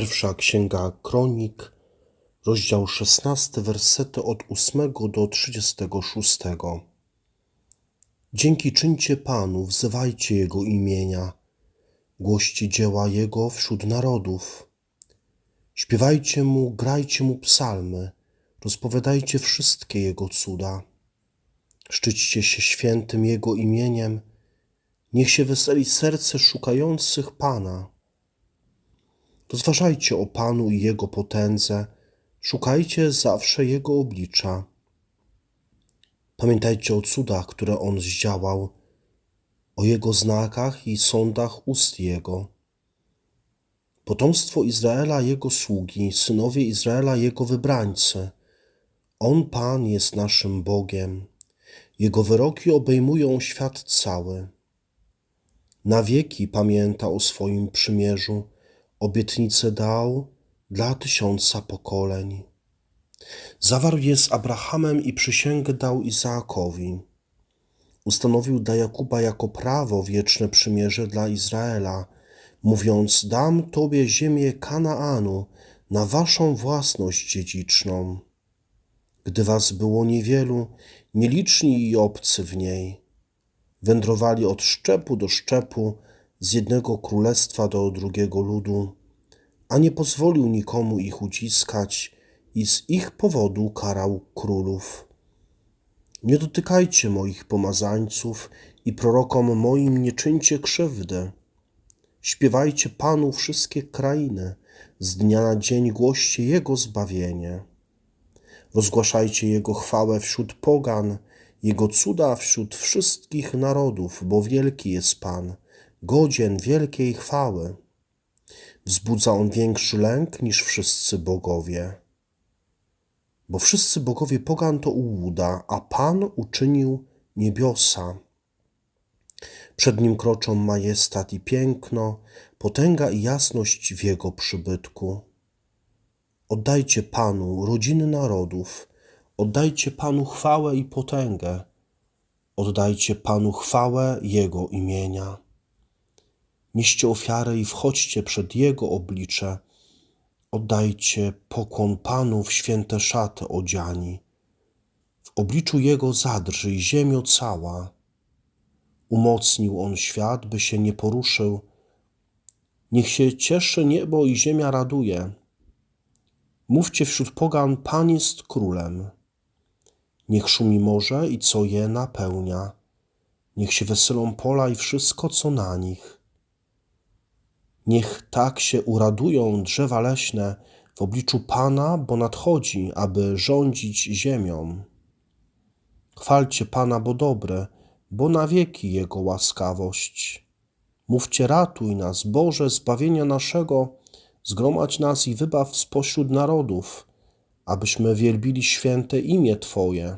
Pierwsza księga Kronik, rozdział 16, wersety od 8 do 36. Dzięki czyńcie Panu, wzywajcie Jego imienia, głoście dzieła Jego wśród narodów. Śpiewajcie Mu, grajcie Mu psalmy, rozpowiadajcie wszystkie Jego cuda. Szczyćcie się świętym Jego imieniem, niech się weseli serce szukających Pana. Rozważajcie o Panu i Jego potędze, szukajcie zawsze Jego oblicza. Pamiętajcie o cudach, które On zdziałał, o Jego znakach i sądach ust Jego. Potomstwo Izraela Jego sługi, synowie Izraela Jego wybrańcy. On Pan jest naszym Bogiem. Jego wyroki obejmują świat cały. Na wieki pamięta o swoim przymierzu, obietnicę dał dla tysiąca pokoleń. Zawarł je z Abrahamem i przysięgę dał Izaakowi. Ustanowił dla Jakuba jako prawo wieczne przymierze dla Izraela, mówiąc: Dam tobie ziemię Kanaanu na waszą własność dziedziczną. Gdy was było niewielu, nieliczni i obcy w niej, wędrowali od szczepu do szczepu, z jednego królestwa do drugiego ludu, a nie pozwolił nikomu ich uciskać i z ich powodu karał królów. Nie dotykajcie moich pomazańców i prorokom moim nie czyńcie krzywdy. Śpiewajcie Panu wszystkie krainy, z dnia na dzień głoście Jego zbawienie. Rozgłaszajcie Jego chwałę wśród pogan, Jego cuda wśród wszystkich narodów, bo wielki jest Pan, godzien wielkiej chwały. Wzbudza On większy lęk niż wszyscy bogowie. Bo wszyscy bogowie pogan to ułuda, a Pan uczynił niebiosa. Przed Nim kroczą majestat i piękno, potęga i jasność w Jego przybytku. Oddajcie Panu rodziny narodów, oddajcie Panu chwałę i potęgę, oddajcie Panu chwałę Jego imienia. Nieście ofiarę i wchodźcie przed Jego oblicze, oddajcie pokłon Panu w święte szaty odziani. W obliczu Jego zadrży ziemio cała. Umocnił On świat, by się nie poruszył. Niech się cieszy niebo i ziemia raduje Mówcie wśród pogan, Pan jest królem. Niech szumi morze i co je napełnia. Niech się weselą pola i wszystko, co na nich. Niech tak się uradują drzewa leśne w obliczu Pana, bo nadchodzi, aby rządzić ziemią. Chwalcie Pana, bo dobre, bo na wieki Jego łaskawość. Mówcie, ratuj nas, Boże, zbawienia naszego, Zgromadź nas i wybaw spośród narodów, abyśmy wielbili święte imię Twoje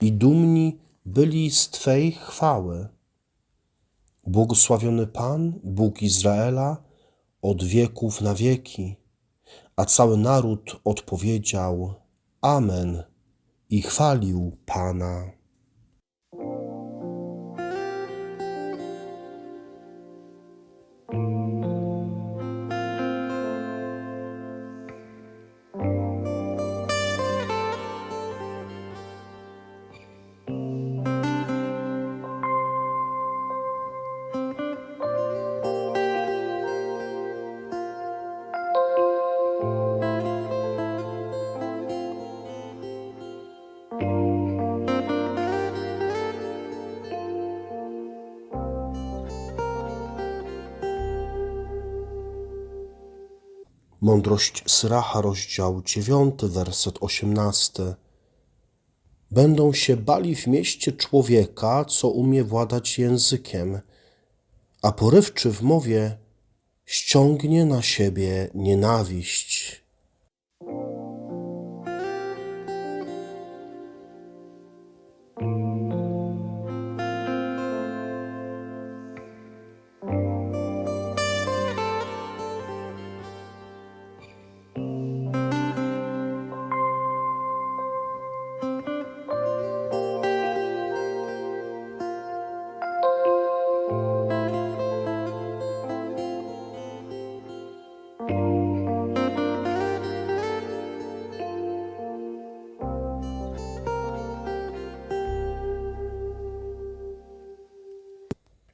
i dumni byli z Twej chwały. Błogosławiony Pan, Bóg Izraela, od wieków na wieki, a cały naród odpowiedział Amen i chwalił Pana. Mądrość Syracha, rozdział 9, werset 18. Będą się bali w mieście człowieka, co umie władać językiem, a porywczy w mowie ściągnie na siebie nienawiść.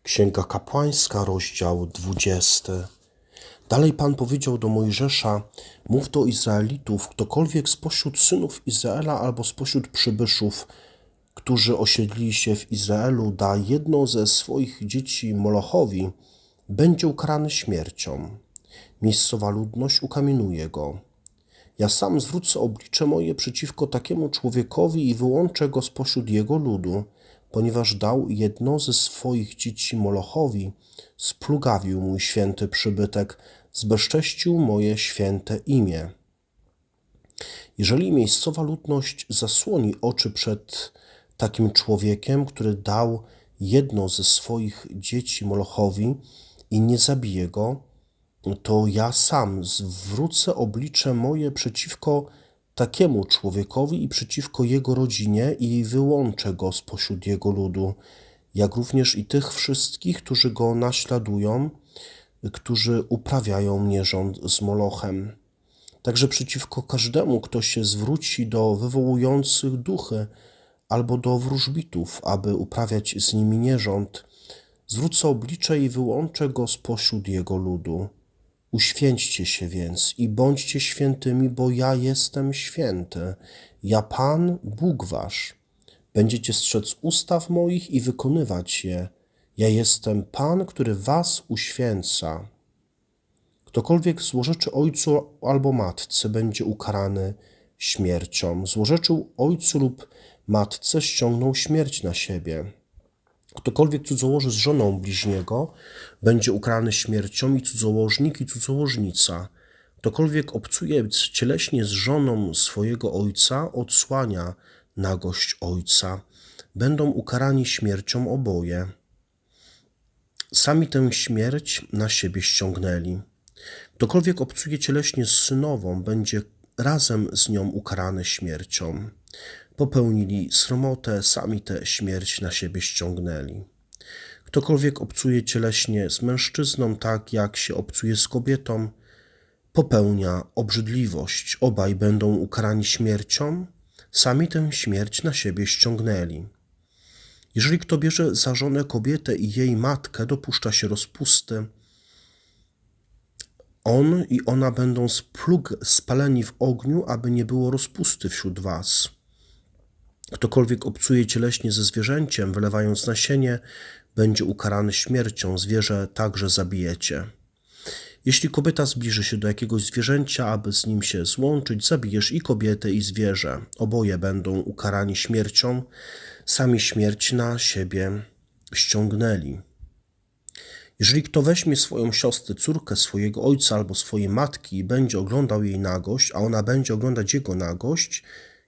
Księga Kapłańska, rozdział 20. Dalej Pan powiedział do Mojżesza: Mów do Izraelitów, ktokolwiek spośród synów Izraela albo spośród przybyszów, którzy osiedlili się w Izraelu, da jedno ze swoich dzieci Molochowi, będzie ukarany śmiercią. Miejscowa ludność ukamienuje go. Ja sam zwrócę oblicze moje przeciwko takiemu człowiekowi i wyłączę go spośród jego ludu, ponieważ dał jedno ze swoich dzieci Molochowi, splugawił mój święty przybytek, zbezcześcił moje święte imię. Jeżeli miejscowa ludność zasłoni oczy przed takim człowiekiem, który dał jedno ze swoich dzieci Molochowi i nie zabije go, to ja sam zwrócę oblicze moje przeciwko takiemu człowiekowi i przeciwko jego rodzinie i wyłączę go spośród jego ludu, jak również i tych wszystkich, którzy go naśladują, którzy uprawiają nierząd z Molochem. Także przeciwko każdemu, kto się zwróci do wywołujących duchy albo do wróżbitów, aby uprawiać z nimi nierząd, zwrócę oblicze i wyłączę go spośród jego ludu. Uświęćcie się więc i bądźcie świętymi, bo ja jestem święty, ja Pan, Bóg wasz. Będziecie strzec ustaw moich i wykonywać je. Ja jestem Pan, który was uświęca. Ktokolwiek złorzeczy ojcu albo matce, będzie ukarany śmiercią. Złorzeczył ojcu lub matce, ściągnął śmierć na siebie. Ktokolwiek cudzołoży z żoną bliźniego, będzie ukarany śmiercią i cudzołożnik i cudzołożnica. Ktokolwiek obcuje cieleśnie z żoną swojego ojca, odsłania nagość ojca. Będą ukarani śmiercią oboje. Sami tę śmierć na siebie ściągnęli. Ktokolwiek obcuje cieleśnie z synową, będzie razem z nią ukarany śmiercią popełnili sromotę, sami tę śmierć na siebie ściągnęli. Ktokolwiek obcuje cieleśnie z mężczyzną, tak jak się obcuje z kobietą, popełnia obrzydliwość. Obaj będą ukarani śmiercią, sami tę śmierć na siebie ściągnęli. Jeżeli kto bierze za żonę kobietę i jej matkę, dopuszcza się rozpusty, on i ona będą splug spaleni w ogniu, aby nie było rozpusty wśród was. Ktokolwiek obcuje cieleśnie ze zwierzęciem, wylewając nasienie, będzie ukarany śmiercią, zwierzę także zabijecie. Jeśli kobieta zbliży się do jakiegoś zwierzęcia, aby z nim się złączyć, zabijesz i kobietę, i zwierzę. Oboje będą ukarani śmiercią, sami śmierć na siebie ściągnęli. Jeżeli kto weźmie swoją siostrę, córkę swojego ojca albo swojej matki i będzie oglądał jej nagość, a ona będzie oglądać jego nagość,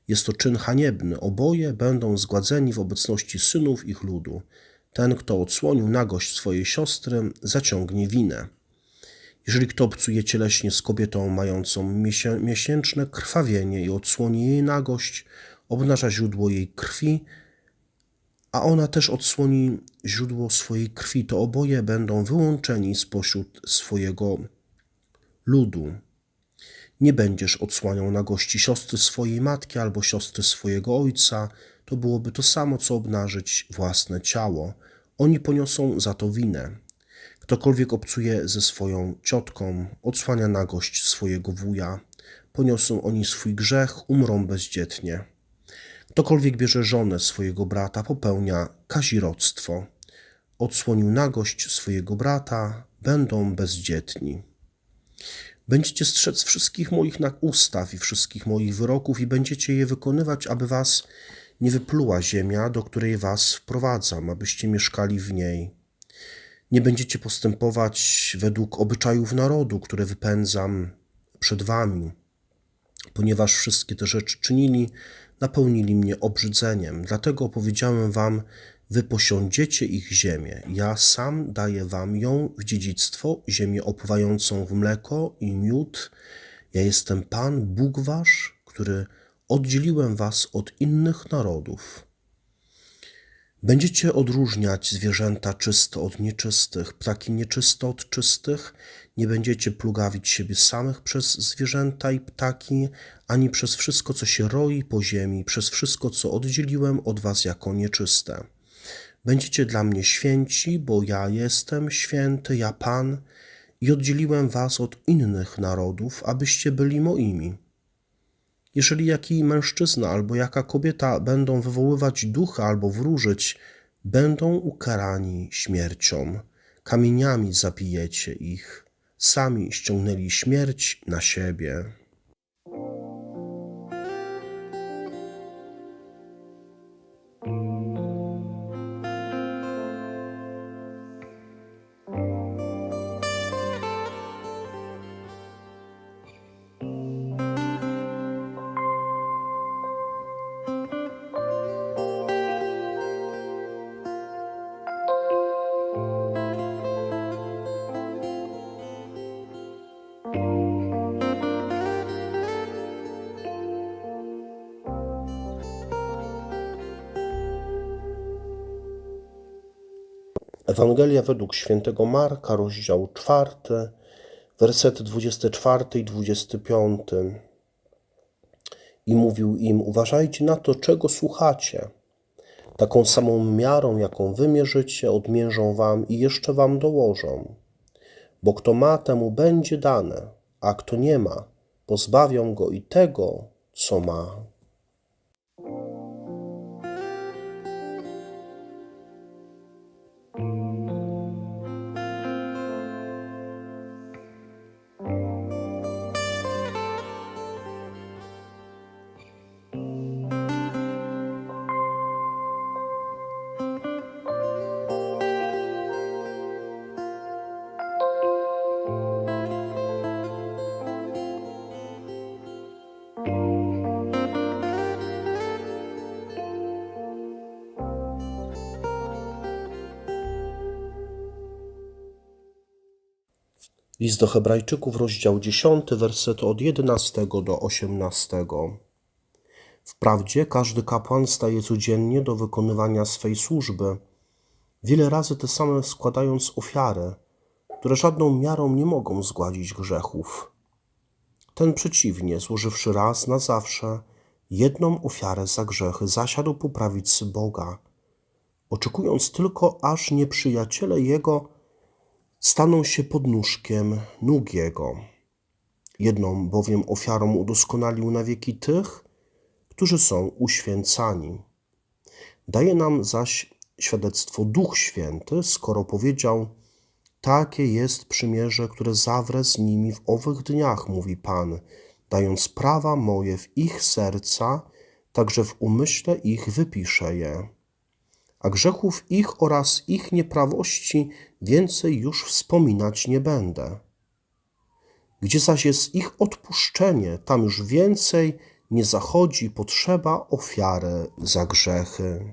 jest to czyn haniebny. Oboje będą zgładzeni w obecności synów ich ludu. Ten, kto odsłonił nagość swojej siostry, zaciągnie winę. Jeżeli kto obcuje cieleśnie z kobietą mającą miesięczne krwawienie i odsłoni jej nagość, obnaża źródło jej krwi, a ona też odsłoni źródło swojej krwi, to oboje będą wyłączeni spośród swojego ludu. Nie będziesz odsłaniał nagości siostry swojej matki albo siostry swojego ojca, to byłoby to samo, co obnażyć własne ciało. Oni poniosą za to winę. Ktokolwiek obcuje ze swoją ciotką, odsłania nagość swojego wuja. Poniosą oni swój grzech, umrą bezdzietnie. Ktokolwiek bierze żonę swojego brata, popełnia kazirodztwo. Odsłonił nagość swojego brata, będą bezdzietni. Będziecie strzec wszystkich moich ustaw i wszystkich moich wyroków i będziecie je wykonywać, aby was nie wypluła ziemia, do której was wprowadzam, abyście mieszkali w niej. Nie będziecie postępować według obyczajów narodu, które wypędzam przed wami, ponieważ wszystkie te rzeczy czynili, napełnili mnie obrzydzeniem. Dlatego opowiedziałem wam Wy posiądziecie ich ziemię. Ja sam daję wam ją w dziedzictwo, ziemię opływającą w mleko i miód. Ja jestem Pan, Bóg wasz, który oddzieliłem was od innych narodów. Będziecie odróżniać zwierzęta czyste od nieczystych, ptaki nieczyste od czystych. Nie będziecie plugawić siebie samych przez zwierzęta i ptaki, ani przez wszystko, co się roi po ziemi, przez wszystko, co oddzieliłem od was jako nieczyste. Będziecie dla mnie święci, bo ja jestem święty, ja Pan, i oddzieliłem was od innych narodów, abyście byli moimi. Jeżeli jaki mężczyzna albo jaka kobieta będą wywoływać ducha albo wróżyć, będą ukarani śmiercią. Kamieniami zabijecie ich. Sami ściągnęli śmierć na siebie. Ewangelia według świętego Marka, rozdział 4, wersety 24 i 25. I mówił im: Uważajcie na to, czego słuchacie. Taką samą miarą, jaką wymierzycie, odmierzą wam i jeszcze wam dołożą. Bo kto ma, temu będzie dane, a kto nie ma, pozbawią go i tego, co ma. List do Hebrajczyków, rozdział 10, werset od 11 do 18. Wprawdzie każdy kapłan staje codziennie do wykonywania swej służby, wiele razy te same składając ofiary, które żadną miarą nie mogą zgładzić grzechów. Ten przeciwnie, złożywszy raz na zawsze jedną ofiarę za grzechy, zasiadł po prawicy Boga, oczekując tylko, aż nieprzyjaciele jego staną się podnóżkiem nóg Jego. Jedną bowiem ofiarą udoskonalił na wieki tych, którzy są uświęcani. Daje nam zaś świadectwo Duch Święty, skoro powiedział: Takie jest przymierze, które zawrę z nimi w owych dniach, mówi Pan, dając prawa moje w ich serca, także w umyśle ich wypiszę je a grzechów ich oraz ich nieprawości więcej już wspominać nie będę. Gdzie zaś jest ich odpuszczenie, tam już więcej nie zachodzi potrzeba ofiary za grzechy.